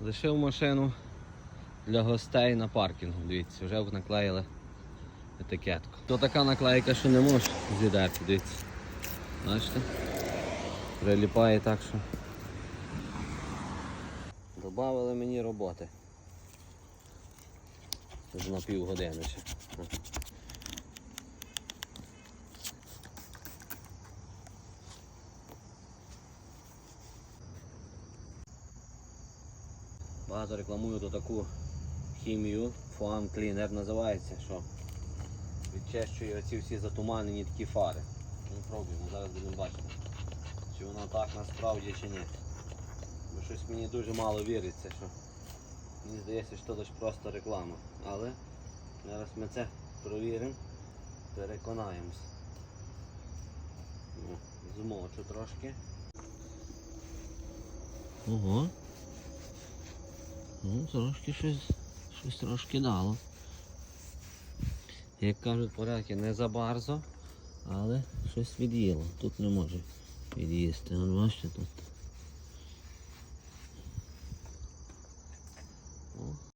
Лишив машину для гостей на паркінгу. Дивіться, вже наклеїли етикетку. То така наклейка, що не можеш з'їдати, дивіться. Бачите? Приліпає так, що. Добавили мені роботи. Це на півгодини ще. Багато рекламую то таку хімію, Foam Cleaner називається, що відчищує оці всі затуманені такі фари. Ну, пробуємо, зараз будемо бачити, чи воно так насправді чи ні. Бо щось мені дуже мало віриться, що мені здається, що це просто реклама. Але зараз ми це провіримо, переконаємось. Ну, змочу трошки. Ого. Ну, трошки щось, щось трошки дало. Як кажуть поляки, не забарзо, але щось від'їло. Тут не може від'їсти. От бачите тут.